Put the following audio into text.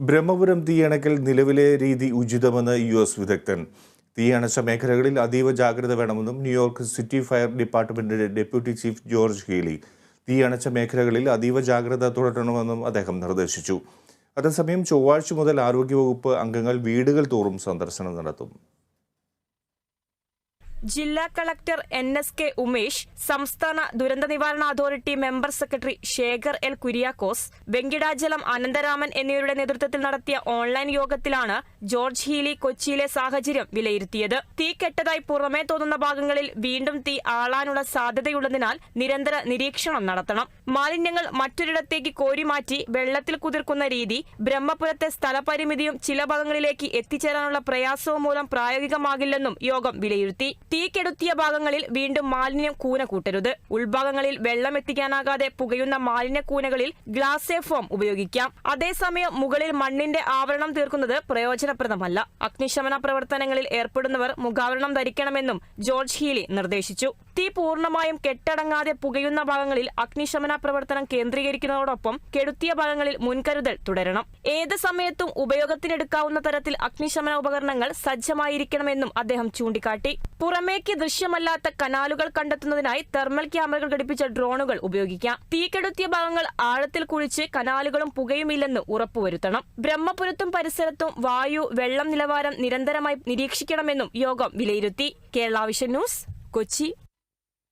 ബ്രഹ്മപുരം തീയണക്കൽ നിലവിലെ രീതി ഉചിതമെന്ന് U S വിദഗ്ധൻ. തീയണച്ച മേഖലകളിൽ അതീവ ജാഗ്രത വേണമെന്നും ന്യൂയോർക്ക് സിറ്റി ഫയർ ഡിപ്പാർട്ട്മെന്റിന്റെ ഡെപ്യൂട്ടി ചീഫ് ജോർജ് ഹീലി തീയണച്ച മേഖലകളിൽ അതീവ ജാഗ്രത തുടരണമെന്നും അദ്ദേഹം നിർദ്ദേശിച്ചു. അതേസമയം ചൊവ്വാഴ്ച മുതൽ ആരോഗ്യവകുപ്പ് അംഗങ്ങൾ വീടുകൾ തോറും സന്ദർശനം നടത്തും. ജില്ലാ collector N S K Umesh സംസ്ഥാന ദുരന്ത നിവാരണ authority member secretary Shekhar L Kuriakose Venkitachalam Anantharaman എന്നിവരുടെ നേതൃത്വത്തിൽ നടത്തിയ ഓൺലൈൻ യോഗത്തിലാണ് ജോർജ് ഹീലി കൊച്ചിയിലെ സാഹചര്യം വിലയിരുത്തിയത്. തീ കെട്ടതായി പുറമേ തോന്നുന്ന ഭാഗങ്ങളിൽ വീണ്ടും തീ ആളാനുള്ള സാധ്യതയുള്ളതിനാൽ നിരന്തര നിരീക്ഷണം നടത്തണം. മാലിന്യങ്ങൾ മറ്റൊരിടത്തേക്ക് കോരിമാറ്റി വെള്ളത്തിൽ കുതിർക്കുന്ന രീതി ബ്രഹ്മപുരത്തെ സ്ഥലപരിമിതിയും ചില ഭാഗങ്ങളിലേക്ക് എത്തിച്ചേരാനുള്ള പ്രയാസവും മൂലം പ്രായോഗികമാകില്ലെന്നും യോഗം വിലയിരുത്തി. തീ കെടുത്തിയ ഭാഗങ്ങളിൽ വീണ്ടും മാലിന്യം കൂന കൂട്ടരുത്. ഉൾഭാഗങ്ങളിൽ വെള്ളം എത്തിക്കാനാകാതെ പുകയുന്ന മാലിന്യ കൂനകളിൽ ഗ്ലാസേ ഫോം ഉപയോഗിക്കാം. അതേസമയം മുകളിൽ മണ്ണിന്റെ ആവരണം തീർക്കുന്നത് പ്രയോജനപ്രദമല്ല. അഗ്നിശമന പ്രവർത്തനങ്ങളിൽ ഏർപ്പെടുന്നവർ മുഖാവരണം ധരിക്കണമെന്നും ജോർജ് ഹീലി നിർദ്ദേശിച്ചു. തീ പൂർണമായും കെട്ടടങ്ങാതെ പുകയുന്ന ഭാഗങ്ങളിൽ അഗ്നിശമന പ്രവർത്തനം കേന്ദ്രീകരിക്കുന്നതോടൊപ്പം കെടുത്തിയ ഭാഗങ്ങളിൽ മുൻകരുതൽ തുടരണം. ഏത് സമയത്തും ഉപയോഗത്തിനെടുക്കാവുന്ന തരത്തിൽ അഗ്നിശമന ഉപകരണങ്ങൾ സജ്ജമായിരിക്കണമെന്നും അദ്ദേഹം ചൂണ്ടിക്കാട്ടി. പുറമേക്ക് ദൃശ്യമല്ലാത്ത കനാലുകൾ കണ്ടെത്തുന്നതിനായി തെർമൽ ക്യാമറകൾ ഘടിപ്പിച്ച ഡ്രോണുകൾ ഉപയോഗിക്കാം. തീ കെടുത്തിയ ഭാഗങ്ങൾ ആഴത്തിൽ കുഴിച്ച് കനാലുകളും പുകയുമില്ലെന്ന് ഉറപ്പുവരുത്തണം. ബ്രഹ്മപുരത്തും പരിസരത്തും വായു വെള്ളം നിലവാരം നിരന്തരമായി നിരീക്ഷിക്കണമെന്നും യോഗം വിലയിരുത്തി. Kerala Vision News Kochi.